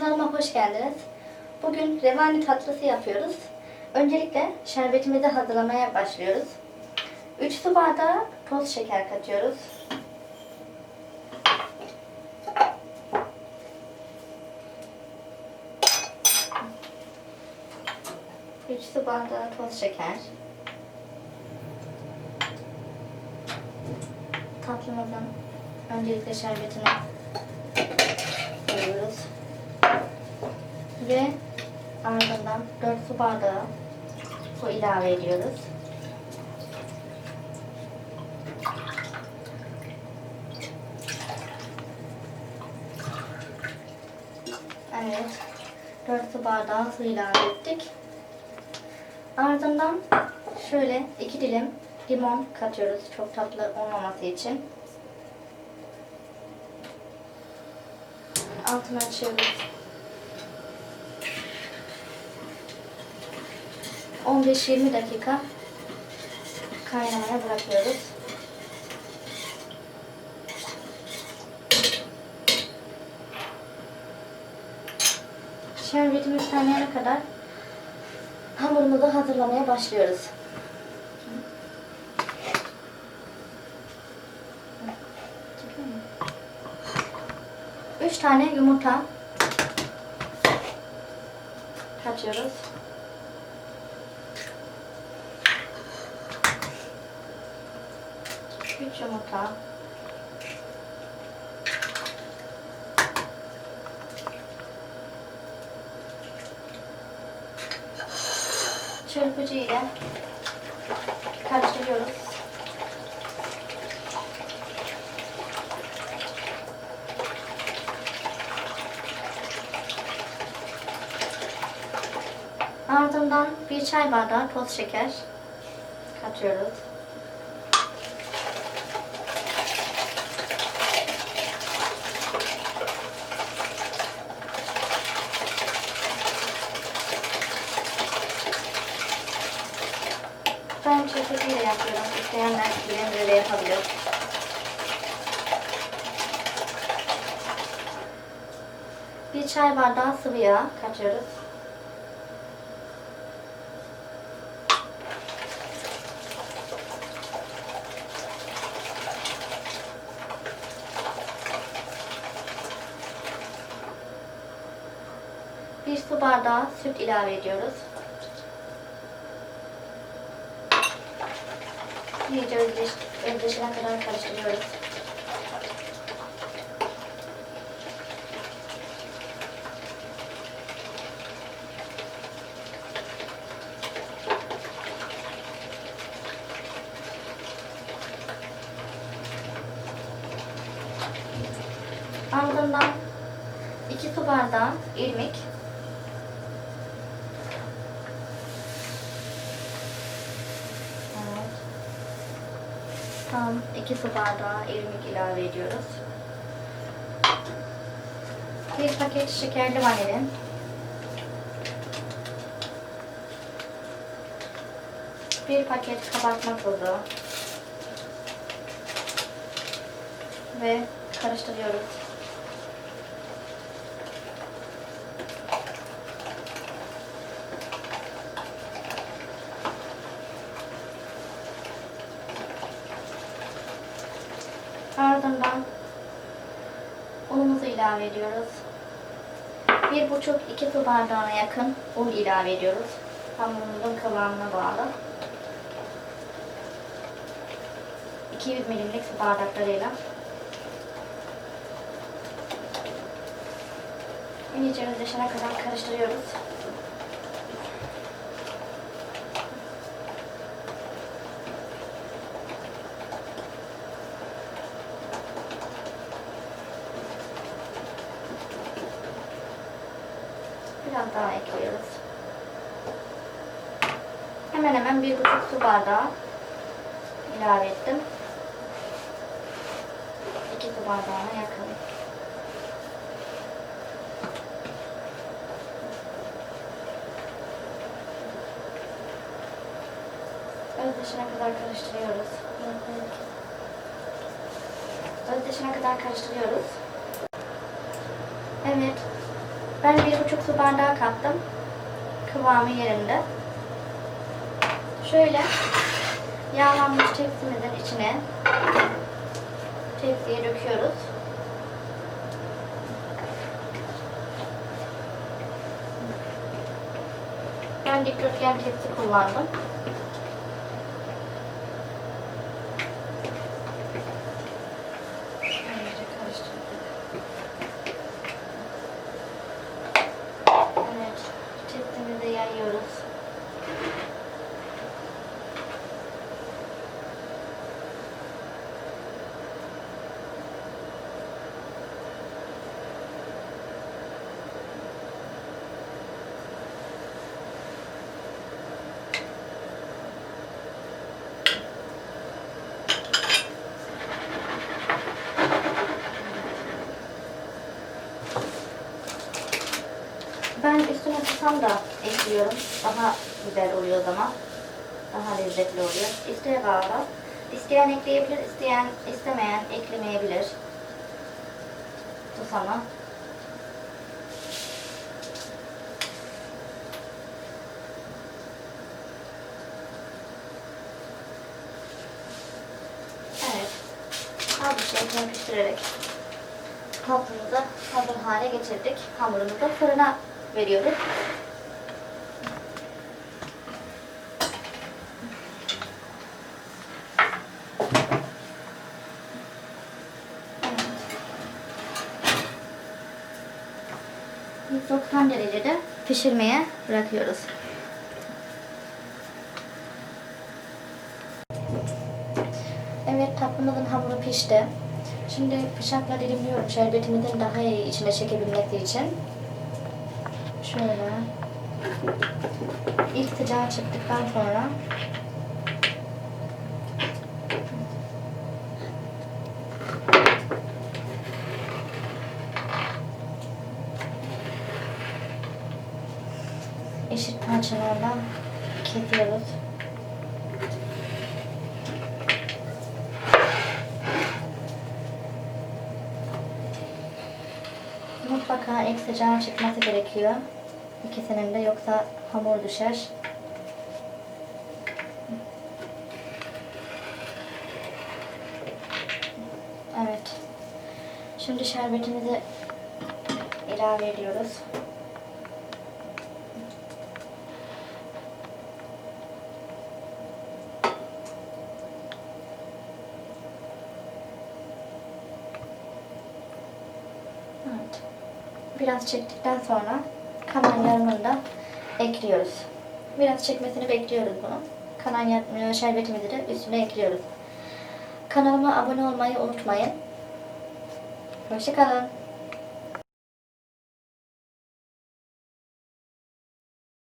Kanalıma hoş geldiniz. Bugün revani tatlısı yapıyoruz. Öncelikle şerbetimizi hazırlamaya başlıyoruz. 3 su bardağı toz şeker katıyoruz. Üç su bardağı toz şeker. Tatlımızın öncelikle şerbetini Ve ardından 4 su bardağı su ilave ediyoruz. Evet. 4 su bardağı su ilave ettik. Ardından şöyle 2 dilim limon katıyoruz çok tatlı olmaması için. Altını açıyoruz. 15-20 dakika kaynamaya bırakıyoruz. Şerbetimiz kaynayana kadar hamurunu da hazırlamaya başlıyoruz. Üç tane yumurta kaçıyoruz. 3 yumurta. Çırpıcı ile karıştırıyoruz. Ardından bir çay bardağı toz şeker katıyoruz. Çeşitliyle yapıyorum. İsteyenler blenderda yapabilir. Bir çay bardağı sıvı yağ katıyoruz. Bir su bardağı süt ilave ediyoruz. İyice özdeş, özdeşene kadar karıştırıyoruz. Ardından 2 su bardağı irmik Evet. Tam 2 su bardağı irmik ilave ediyoruz. Bir paket şekerli vanilin. Bir paket kabartma tozu. Ve karıştırıyoruz. Ardından unumuzu ilave ediyoruz. Bir buçuk iki su bardağına yakın un ilave ediyoruz. Hamurumuzun kıvamına bağlı. 200 milimlik su bardaklarıyla. İyice özleşene kadar karıştırıyoruz. Biraz daha ekliyoruz. Hemen hemen bir buçuk su bardağı ilave ettim. İki su bardağına yakın. Özdeşine kadar karıştırıyoruz. Özdeşine kadar karıştırıyoruz. Evet. Ben bir buçuk su bardağı kattım. Kıvamı yerinde. Şöyle yağlanmış tepsimizin içine tepsiye döküyoruz. Ben dikdörtgen tepsi kullandım. Ben üstüne susam da ekliyorum. Daha güzel oluyor o zaman. Daha lezzetli oluyor. İsteğe bağlı. İsteyen ekleyebilir, isteyen istemeyen eklemeyebilir. Susamı. Evet. Az bir şey pişirerek tatlımızı hazır hale getirdik. Hamurumuzu fırına veriyoruz. Evet. 190 derecede pişirmeye bırakıyoruz. Evet tatlımızın hamuru pişti. Şimdi bıçakla dilimliyorum şerbetimizin daha iyi içine çekebilmesi için. Şöyle. İlk sıcağı çıktıktan sonra eşit parçalardan kesiyoruz. Mutlaka sıcağın çıkması gerekiyor. İkisinin de yoksa hamur düşer. Evet. Şimdi şerbetimizi ilave ediyoruz. Evet. Biraz çektikten sonra kalan da ekliyoruz. Biraz çekmesini bekliyoruz bunu. Kalan yar- şerbetimizi de üstüne ekliyoruz. Kanalıma abone olmayı unutmayın. Hoşçakalın.